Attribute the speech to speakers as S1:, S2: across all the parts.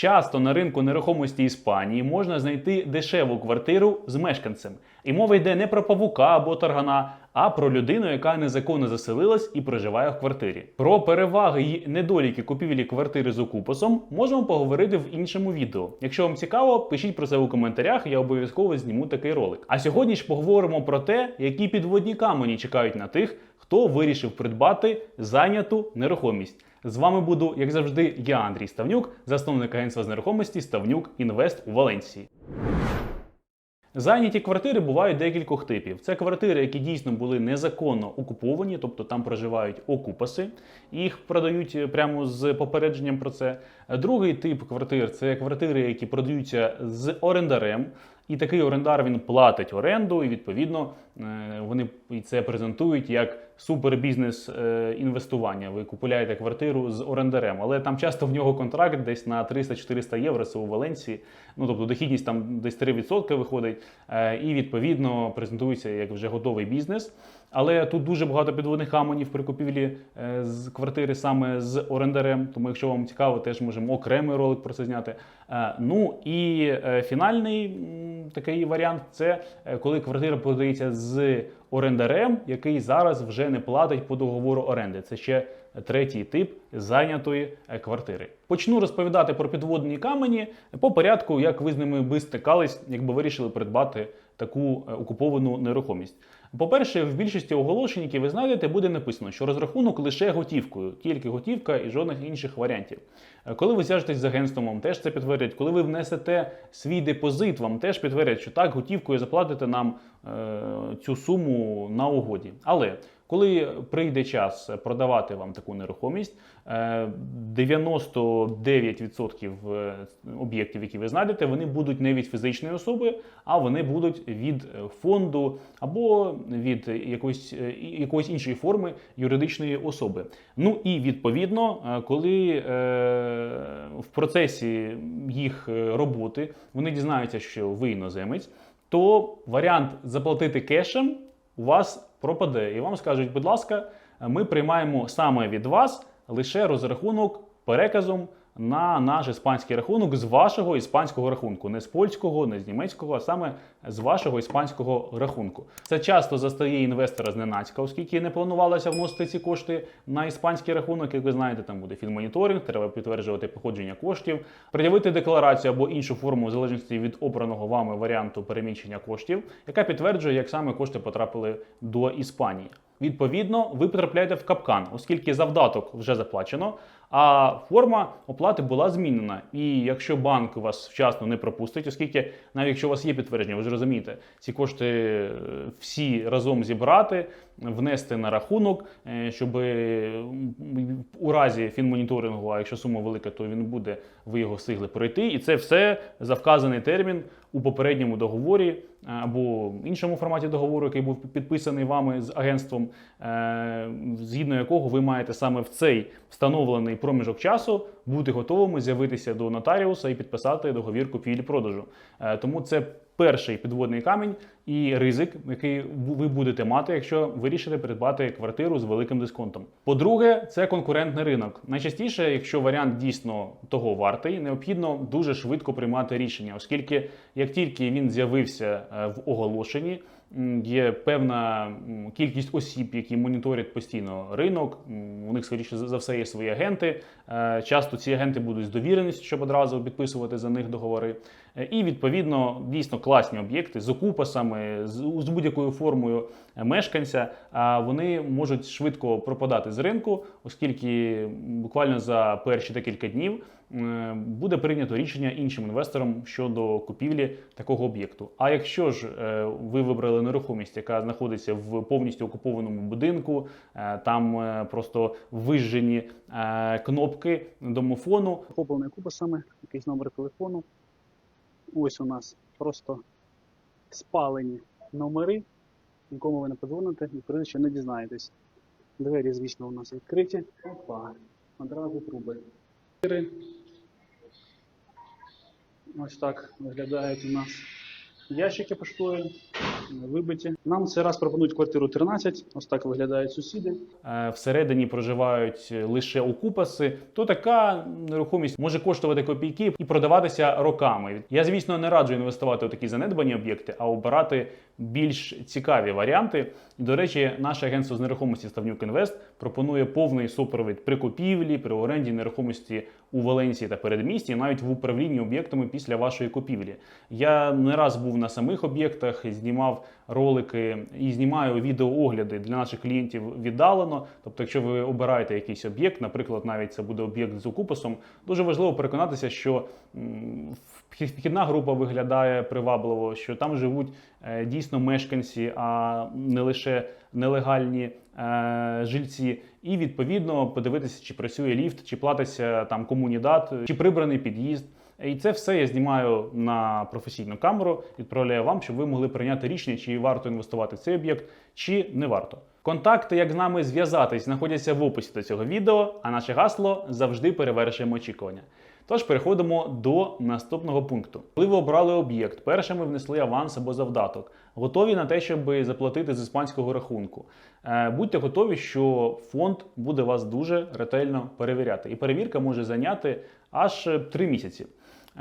S1: Часто на ринку нерухомості Іспанії можна знайти дешеву квартиру з мешканцем. І мова йде не про павука або таргана, а про людину, яка незаконно заселилась і проживає в квартирі. Про переваги й недоліки купівлі квартири з окупасом можемо поговорити в іншому відео. Якщо вам цікаво, пишіть про це у коментарях, я обов'язково зніму такий ролик. А сьогодні ж поговоримо про те, які підводні камені чекають на тих, хто вирішив придбати зайняту нерухомість. З вами буду, як завжди, я Андрій Ставнюк, засновник агентства з нерухомості Ставнюк Інвест у Валенції. Зайняті квартири бувають декількох типів. Це квартири, які дійсно були незаконно окуповані, тобто там проживають окупаси, їх продають е, прямо з попередженням про це. Другий тип квартир це квартири, які продаються з орендарем. І такий орендар він платить оренду, і відповідно е, вони це презентують як супербізнес е, інвестування. Ви купуєте квартиру з орендарем, але там часто в нього контракт десь на 300-400 євро. Це у Валенції. Ну тобто дохідність там десь 3% виходить, е, і відповідно презентується як вже готовий бізнес. Але тут дуже багато підводних каменів при купівлі е, з квартири саме з орендарем. Тому, якщо вам цікаво, теж можемо окремий ролик про це зняти. Е, Ну і е, фінальний такий варіант це коли квартира продається з орендарем, який зараз вже не платить по договору оренди. Це ще третій тип зайнятої квартири. Почну розповідати про підводні камені по порядку, як ви з ними би стикались, якби вирішили придбати таку окуповану нерухомість. По-перше, в більшості оголошень, які ви знайдете, буде написано, що розрахунок лише готівкою, тільки готівка і жодних інших варіантів. Е, Коли ви зв'яжетесь з агентством, вам теж це підтвердять. Коли ви внесете свій депозит, вам теж підтвердять, що так, готівкою заплатите нам цю суму на угоді. Але коли прийде час продавати вам таку нерухомість, е, 99% е, об'єктів, які ви знайдете, вони будуть не від фізичної особи, а вони будуть від е, фонду або від якоїсь, е, якоїсь іншої форми юридичної особи. Ну і відповідно, е, коли е, в процесі їх е, роботи вони дізнаються, що ви іноземець, то варіант заплатити кешем у вас пропаде. І вам скажуть, будь ласка, ми приймаємо саме від вас лише розрахунок переказом на наш іспанський рахунок з вашого іспанського рахунку, не з польського, не з німецького, а саме з вашого іспанського рахунку. Це часто застає інвестора зненацька, оскільки не планувалося вносити ці кошти на іспанський рахунок. Як ви знаєте, там буде фінмоніторинг, треба підтверджувати походження коштів, пред'явити декларацію або іншу форму в залежності від обраного вами варіанту переміщення коштів, яка підтверджує, як саме кошти потрапили до Іспанії. Відповідно, ви потрапляєте в капкан, оскільки завдаток вже заплачено, а форма оплати була змінена. І якщо банк вас вчасно не пропустить, оскільки навіть якщо у вас є підтвердження, ви ж розумієте, ці кошти е, всі разом зібрати, внести на рахунок, е, щоб у разі фінмоніторингу, а якщо сума велика, то він буде, ви його встигли пройти. І це все за вказаний термін у попередньому договорі е, або іншому форматі договору, який був підписаний вами з агентством, е, згідно якого ви маєте саме в цей встановлений проміжок часу бути готовими з'явитися до нотаріуса і підписати договір купівлі-продажу. Е, Тому це перший підводний камінь і ризик, який ви будете мати, якщо вирішите придбати квартиру з великим дисконтом. По-друге, це конкурентний ринок. Найчастіше, якщо варіант дійсно того вартий, необхідно дуже швидко приймати рішення, оскільки як тільки він з'явився е, в оголошенні. Є певна кількість осіб, які моніторять постійно ринок. У них скоріше за все є свої агенти. Е, Часто ці агенти будуть з довіреністю, щоб одразу підписувати за них договори. Е, І відповідно дійсно класні об'єкти з окупасами, з, з будь-якою формою е, мешканця. А вони можуть швидко пропадати з ринку, оскільки буквально за перші декілька днів буде прийнято рішення іншим інвесторам щодо купівлі такого об'єкту. А якщо ж е, ви вибрали нерухомість, яка знаходиться в повністю окупованому будинку, е, там просто вижжені кнопки домофону,
S2: Куплений кубасами, якийсь номер телефону. Ось у нас просто спалені номери, нікому ви не подзвоните, і що не дізнаєтесь. Двері, звісно, у нас відкриті. Опа, одразу труби. Ось так виглядають у нас ящики поштові. вибиті. Нам цей раз пропонують квартиру 13. Ось так виглядають сусіди.
S1: е, всередині проживають лише окупаси, то така нерухомість може коштувати копійки і продаватися роками. Я, звісно, не раджу інвестувати у такі занедбані об'єкти, а обирати більш цікаві варіанти. До речі, наше агентство з нерухомості Ставнюк Інвест пропонує повний супровід при купівлі, при оренді нерухомості у Валенсії та передмісті, навіть в управлінні об'єктами після вашої купівлі. Я не раз був на самих об'єктах, знімав ролики і знімаю відеоогляди для наших клієнтів віддалено. Тобто, якщо ви обираєте якийсь об'єкт, наприклад, навіть це буде об'єкт з окупасом, дуже важливо переконатися, що вхідна група виглядає привабливо, що там живуть е, дійсно мешканці, а не лише нелегальні е, жильці. І відповідно подивитися, чи працює ліфт, чи платиться там комунідат, чи прибраний під'їзд. І це все я знімаю на професійну камеру, відправляю вам, щоб ви могли прийняти рішення, чи варто інвестувати в цей об'єкт, чи не варто. Контакти, як з нами зв'язатись, знаходяться в описі до цього відео, а наше гасло завжди перевершуємо очікування. Тож переходимо до наступного пункту. Коли ви обрали об'єкт, першими внесли аванс або завдаток, готові на те, щоб заплатити з іспанського рахунку. Е, Будьте готові, що фонд буде вас дуже ретельно перевіряти, і перевірка може зайняти аж 3 місяці.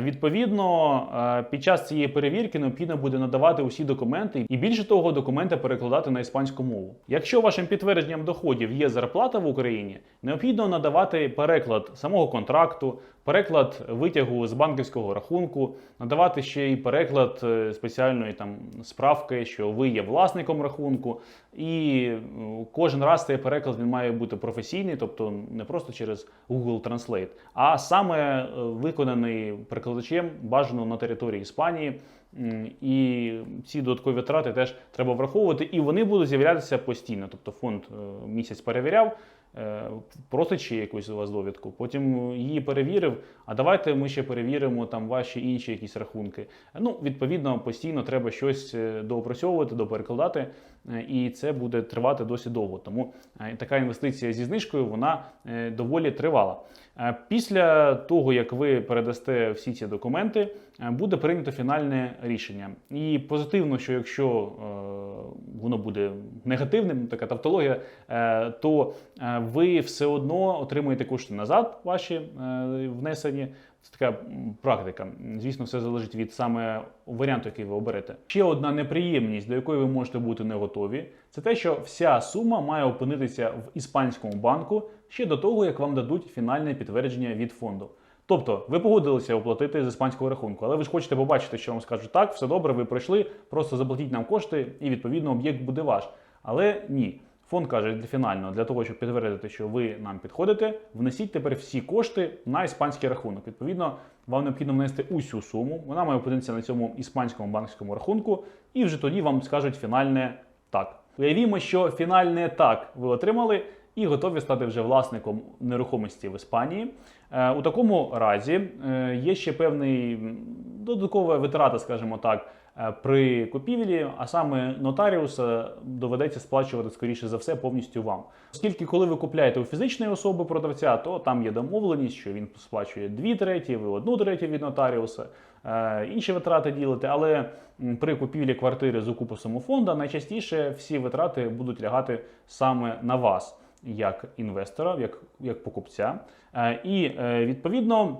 S1: Відповідно, е, під час цієї перевірки необхідно буде надавати усі документи, і більше того, документи перекладати на іспанську мову. Якщо вашим підтвердженням доходів є зарплата в Україні, необхідно надавати переклад самого контракту, переклад витягу з банківського рахунку, надавати ще й переклад е, спеціальної там справки, що ви є власником рахунку. І е, кожен раз цей переклад він має бути професійний, тобто не просто через Google Translate, а саме виконаний перекладачем бажано на території Іспанії. І ці додаткові витрати теж треба враховувати, і вони будуть з'являтися постійно. Тобто фонд е, місяць перевіряв, е, просить ще якусь у вас довідку, потім її перевірив. А давайте ми ще перевіримо там ваші інші якісь рахунки. Ну, відповідно, постійно треба щось е, доопрацьовувати, доперекладати, і це буде тривати досить довго. Тому е, така інвестиція зі знижкою вона е, доволі тривала. Е, Після того, як ви передасте всі ці документи, е, буде прийнято фінальне рішення. І позитивно, що якщо е, воно буде негативним, така тавтологія, е, то е, ви все одно отримуєте кошти назад, ваші е, внесені. Це така практика. Звісно, все залежить від саме варіанту, який ви оберете. Ще одна неприємність, до якої ви можете бути не готові, це те, що вся сума має опинитися в іспанському банку ще до того, як вам дадуть фінальне підтвердження від фонду. Тобто, ви погодилися оплатити з іспанського рахунку, але ви ж хочете побачити, що вам скажуть так, все добре, ви пройшли, просто заплатіть нам кошти, і відповідно об'єкт буде ваш. Але ні. Фонд каже для фінально, для того, щоб підтвердити, що ви нам підходите, внесіть тепер всі кошти на іспанський рахунок. Відповідно, вам необхідно внести усю суму. Вона має опинитися на цьому іспанському банківському рахунку, і вже тоді вам скажуть фінальне так. Уявімо, що фінальне так ви отримали і готові стати вже власником нерухомості в Іспанії. Е, У такому разі е, є ще певний додаткова витрата, скажімо так, при купівлі, а саме нотаріуса доведеться сплачувати скоріше за все повністю вам. Оскільки, коли ви купляєте у фізичної особи продавця, то там є домовленість, що він сплачує дві треті, ви одну третю від нотаріуса, е, інші витрати ділите. Але при купівлі квартири з окупусом у фонда найчастіше всі витрати будуть лягати саме на вас, як інвестора, як, як покупця. Е, І е, відповідно.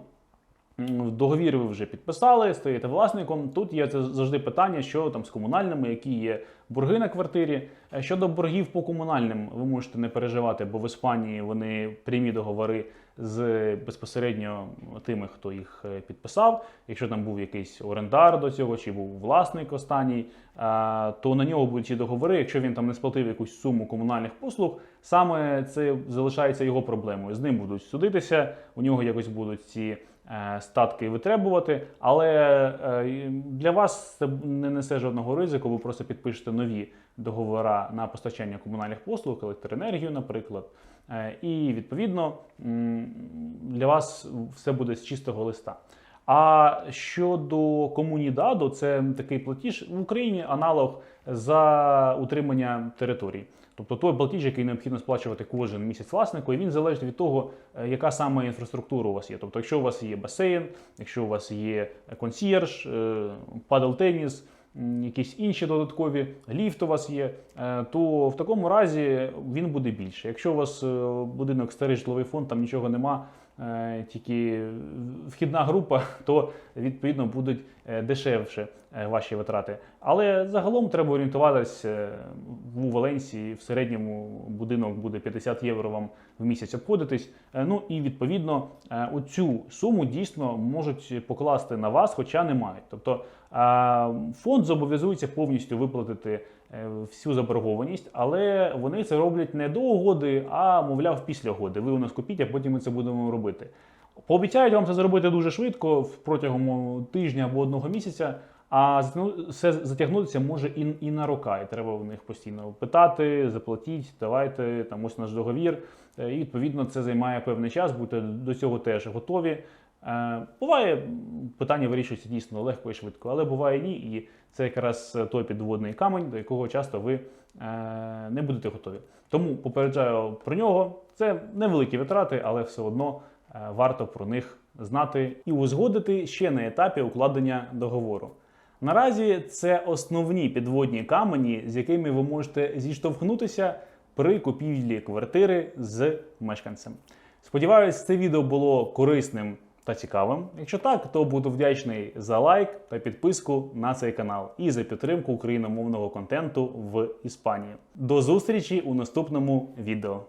S1: Договір ви вже підписали, стаєте власником. Тут є це завжди питання, що там з комунальними, які є борги на квартирі. Е, Щодо боргів по комунальним, ви можете не переживати, бо в Іспанії вони прямі договори з безпосередньо тими, хто їх е, підписав. Якщо там був якийсь орендар до цього, чи був власник останній, е, то на нього будуть ці договори. Якщо він там не сплатив якусь суму комунальних послуг, саме це залишається його проблемою. З ним будуть судитися, у нього якось будуть ці статки витребувати, але е, для вас це не несе жодного ризику. Ви просто підпишете нові договори на постачання комунальних послуг, електроенергію, наприклад. Е, І відповідно для вас все буде з чистого листа. А щодо комунідаду, це такий платіж в Україні аналог за утримання територій. Тобто той платіж, який необхідно сплачувати кожен місяць власнику, і він залежить від того, е, яка саме інфраструктура у вас є. Тобто, якщо у вас є басейн, якщо у вас є консьєрж, е, падел-теніс, якісь інші додаткові, ліфт у вас є, е, то в такому разі він буде більше. Якщо у вас будинок старий житловий фонд, там нічого нема, тільки вхідна група, то відповідно будуть е, дешевше е, ваші витрати. Але загалом треба орієнтуватись е, у Валенсії. В середньому будинок буде 50 євро вам в місяць обходитись. Е, Ну і відповідно е, оцю суму дійсно можуть покласти на вас, хоча не мають. Тобто е, фонд зобов'язується повністю виплатити е, всю заборгованість, але вони це роблять не до угоди, а мовляв після угоди. Ви у нас купіть, а потім ми це будемо робити. Пообіцяють вам це зробити дуже швидко протягом тижня або одного місяця. А все затягнутися може і, і на рока, і треба в них постійно питати, заплатіть, давайте там ось наш договір. Е, І відповідно це займає певний час, будьте до цього теж готові. Е, Буває, питання вирішується дійсно легко і швидко, але буває ні. І це якраз той підводний камень, до якого часто ви е, не будете готові. Тому попереджаю про нього. Це невеликі витрати, але все одно е, варто про них знати і узгодити ще на етапі укладення договору. Наразі це основні підводні камені, з якими ви можете зіштовхнутися при купівлі квартири з мешканцем. Сподіваюсь, це відео було корисним та цікавим. Якщо так, то буду вдячний за лайк та підписку на цей канал і за підтримку україномовного контенту в Іспанії. До зустрічі у наступному відео.